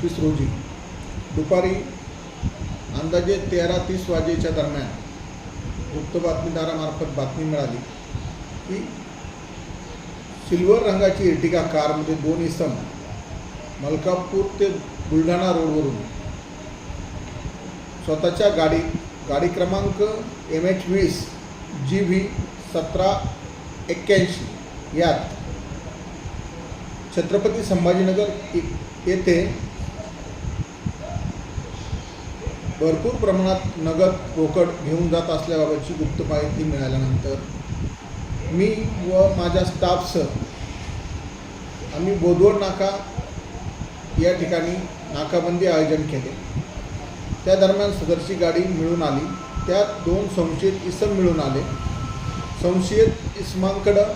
रोजी. दुपारी अंदाजे तेरा तीस वाजेच्या दरम्यान गुप्त बातमीदारामार्फत बातमी मिळाली की सिल्वर रंगाची एर्टिगा कारमध्ये दोन इसम मलकापूर ते बुलढाणा रोडवरून स्वतःच्या गाडी गाडी क्रमांक एम एच वीस जी व्ही सतरा एक्क्याऐंशी यात छत्रपती संभाजीनगर येथे भरपूर प्रमाणात नगद रोकड घेऊन जात असल्याबाबतची गुप्त माहिती मिळाल्यानंतर मी व माझ्या स्टाफसह आम्ही बोदवड नाका या ठिकाणी नाकाबंदी आयोजन केले. त्या दरम्यान सदरची गाडी मिळून आली. त्यात दोन संशयित इसम मिळून आले. संशयित इसमांकडं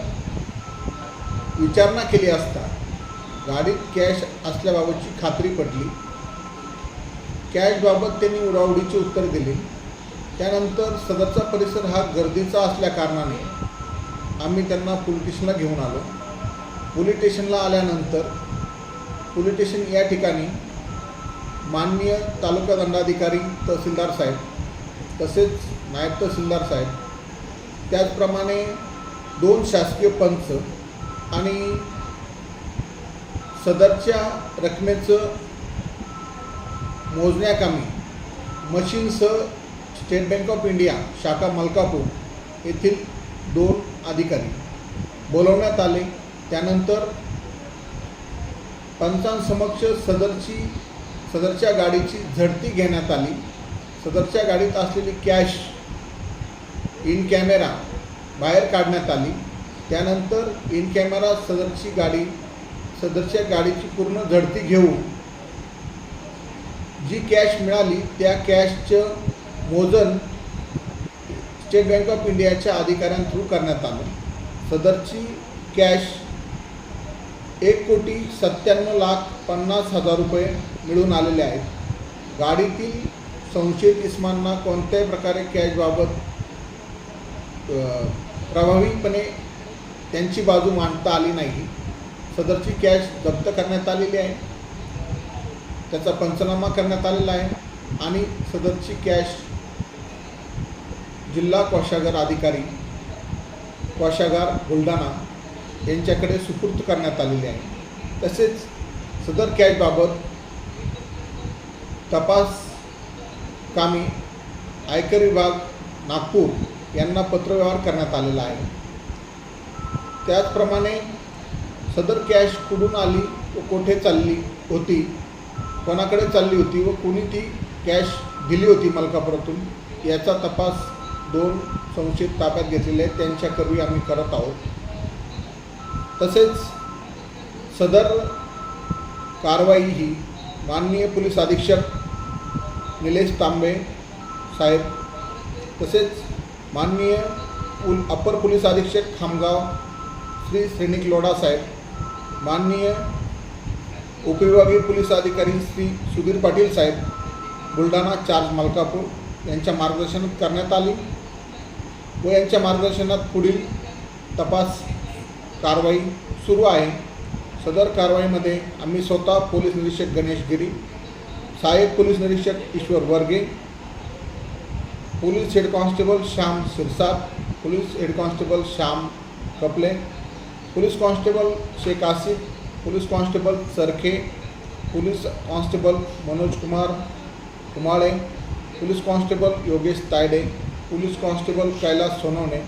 विचारणा केली असता गाडीत कॅश असल्याबाबतची खात्री पटली. कॅशबाबत त्यांनी उडावडीचे उत्तर दिले. त्यानंतर सदरचा परिसर हा गर्दीचा असल्याकारणाने आम्ही त्यांना पोलीस स्टेशनला घेऊन आलो. पोलीस स्टेशनला आल्यानंतर पोलीस स्टेशन या ठिकाणी माननीय तालुका दंडाधिकारी तहसीलदार साहेब तसेच नायब तहसीलदार साहेब त्याचप्रमाणे दोन शासकीय पंच आणि सदरच्या रकमेचं मोजण्याकामी मशीनसह स्टेट बँक ऑफ इंडिया शाखा मलकापूर येथील दोन अधिकारी बोलवण्यात आले. त्यानंतर पंचांसमक्ष सदरची सदरच्या गाडीची झडती घेण्यात आली. सदरच्या गाडीत असलेली कॅश इन कॅमेरा बाहेर काढण्यात आली. त्यानंतर इन कॅमेरा सदरची गाडी सदरच्या गाडीची पूर्ण झडती घेऊन जी कॅश मिळाली त्या कॅशचं मोजन स्टेट बँक ऑफ इंडियाच्या अधिकाऱ्यां थ्रू करण्यात आलं. सदरची कॅश एक कोटी सत्त्याण्णव लाख पन्नास हजार रुपये मिळून आलेले आहेत. गाडीतील संशयित इस्मांना कोणत्याही प्रकारे कॅशबाबत प्रभावीपणे त्यांची बाजू मांडता आली नाही. सदरची कॅश जप्त करण्यात आलेली आहे. त्याचा पंचनामा करण्यात आलेला आहे. आणि सदरची कॅश जिल्हा कोषागार अधिकारी कोषागार बुलढाणा यांच्याकडे सुपूर्द करण्यात आलेली आहे. तसेच सदर कॅशबाबत तपास कामी आयकर विभाग नागपूर यांना पत्रव्यवहार करण्यात आलेला आहे. त्याचप्रमाणे सदर कॅश कुठून आली व कोठे चालली होती कोणाकडे चालली होती व कोणी ती कॅश दिली होती मलकापुरातून याचा तपास दोन संशयित ताब्यात घेतलेले आहेत. त्यांच्याकरवी आम्ही करत आहोत. तसेच सदर कारवाई ही माननीय पोलीस अधीक्षक निलेश तांबे साहेब तसेच माननीय पुल अप्पर पोलीस अधीक्षक खामगाव श्री श्रेणिक लोढा साहेब माननीय उपविभागीय पोलीस अधिकारी श्री सुधीर पाटील साहेब बुलढाणा चार्ज मलकापूर यांच्या मार्गदर्शनात करण्यात आली व यांच्या मार्गदर्शनात पुढील तपास कारवाई सुरू आहे. सदर कारवाईमध्ये आम्ही स्वतः पोलीस निरीक्षक गणेश गिरी सहाय्यक पोलीस निरीक्षक Ishwar Varge police head constable Shyam Sirsat police head constable Shyam Kaple police constable Shaikh Asif police constable Sarkhe police constable Manoj Kumar Kumale police constable Yogesh Tayde police constable Kailas Sonawane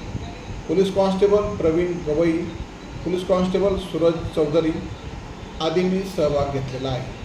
police constable Pravin Gawai police constable Suraj Chaudhari आदींनी सहभाग घेतलेला आहे.